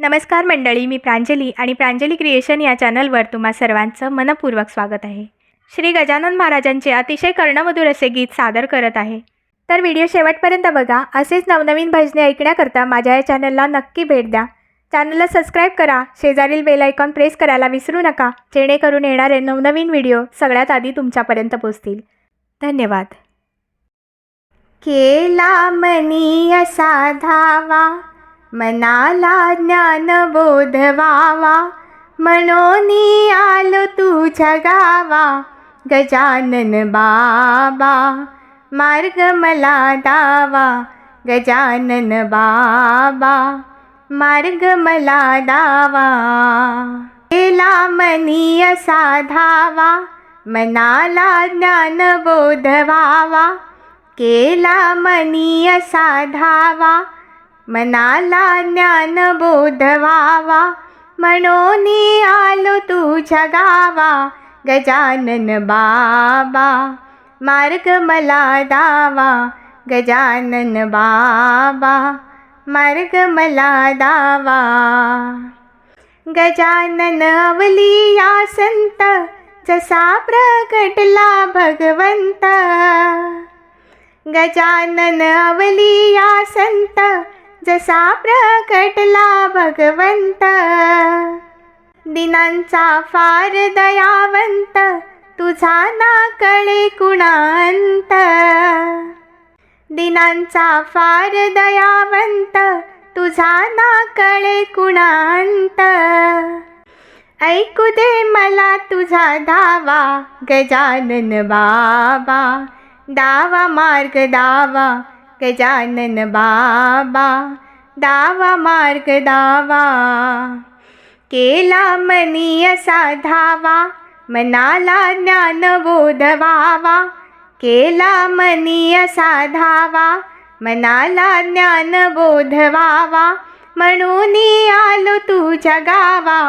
नमस्कार मंडळी मी प्रांजली आणि प्रांजली क्रिएशन या चॅनलवर तुम्हा सर्वांचं मनपूर्वक स्वागत आहे. श्री गजानन महाराजांचे अतिशय कर्णमधुर असे गीत सादर करत आहे. तर व्हिडिओ शेवटपर्यंत बघा. असेच नवनवीन भजने ऐकण्याकरता माझ्या या चॅनलला नक्की भेट द्या. चॅनलला सबस्क्राईब करा. शेजारील बेल आयकॉन प्रेस करायला विसरू नका. जेणेकरून येणारे नवनवीन व्हिडिओ सगळ्यात आधी तुमच्यापर्यंत पोचतील धन्यवाद. केला मनी असा धावा. मनाला ज्ञान बोधवावा मनोनी आलो तुझ्या गावा गजानन बाबा मार्ग मला दावा गजानन बाबा मार्ग मला दावा. केला मनी असा धावा मनाला ज्ञान बोधवावा केला मनी असा धावा मनाला ज्ञान बोधवावा मनोनी आलो तुझ्या गावा गजानन बाबा. मार्ग मला दावा गजानन बाबा. मार्ग मला दावा. गजानन अवली या संत जसा प्रकटला भगवंत. गजानन अवली या संत जसा प्रकटला भगवंत. दिनांचा फार दयावंत तुझा ना कळे कुणांत? दिनांचा फार दयावंत तुझा ना कळे कुणांत? ऐकू दे मला तुझा दावा गजानन बाबा. दावा मार्ग दावा गजानन बाबा दावा मार्ग दावा। केला मनीय साधावा मनाला ज्ञान बोधवावा। केला मनीय साधावा मनाला ज्ञान बोधवावा। म्हणून आलो तुझ्या गावा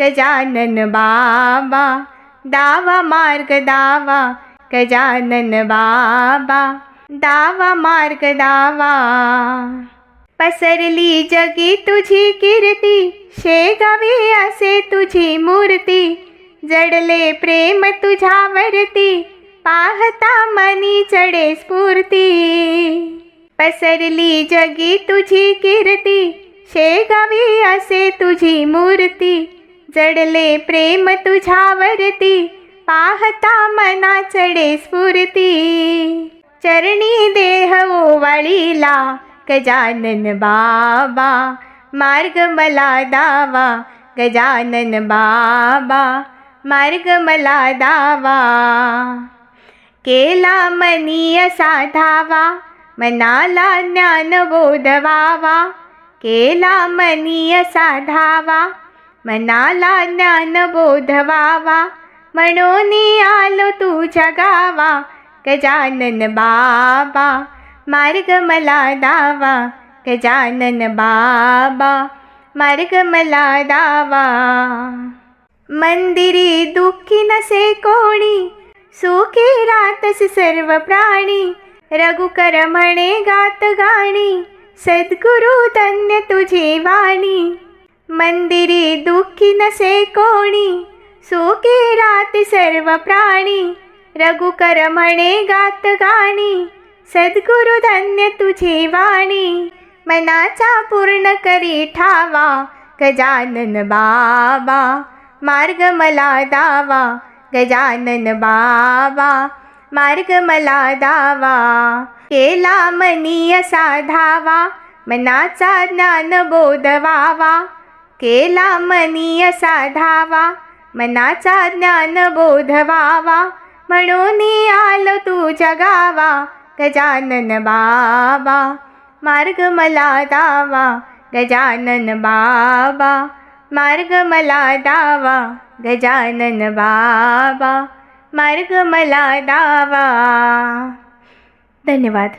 गजानन बाबा। दावा मार्ग दावा गजानन बाबा। दावा मार्ग दावा. पसरली जगी तुझी कीर्ती शेगावी असे तुझी मूर्ती. जडले प्रेम तुझ्यावरती पाहता मनी चढे स्फूर्ती. पसरली जगी तुझी कीर्ती शेगावी असे तुझी मूर्ती. जडले प्रेम तुझ्यावरती पाहता मना चढे स्फूर्ती. चरणी देह ओवाळीला गजानन बाबा. मार्ग मला दावा गजानन बाबा. मार्ग मला दावा. केला मनी साधावा मनाला ज्ञान बोधवावा. केला मनी साधावा मनाला ज्ञान बोधवावा. म्हणून आलो तुझ्या गावा गजानन बाबा मार्ग मला दावा गजानन बाबा मार्ग मला दावा मंदिरी दुःखी नसे कोणी सुखी रातस सर्व प्राणी रघुकर म्हणे गात गाणी सद्गुरु धन्य तुझी वाणी मंदिरी दुःखी नसे कोणी सुखी रात सर्व प्राणी रघुकर म्हणे गात गाणी सद्गुरु धन्य तुझी वाणी. मनाचा पूर्ण करी ठावा गजानन बाबा. मार्ग मला दावा गजानन बाबा. मार्ग मला दावा केला मनी असा धावा मनाचा ज्ञान बोधवावा केला मनी असा धावा मनाचा ज्ञान बोधवावा. म्हणून आलो तुझ्या गावा गजानन बाबा. मार्ग मला दावा गजानन बाबा. मार्ग मला दावा गजानन बाबा. मार्ग मला दावा. धन्यवाद.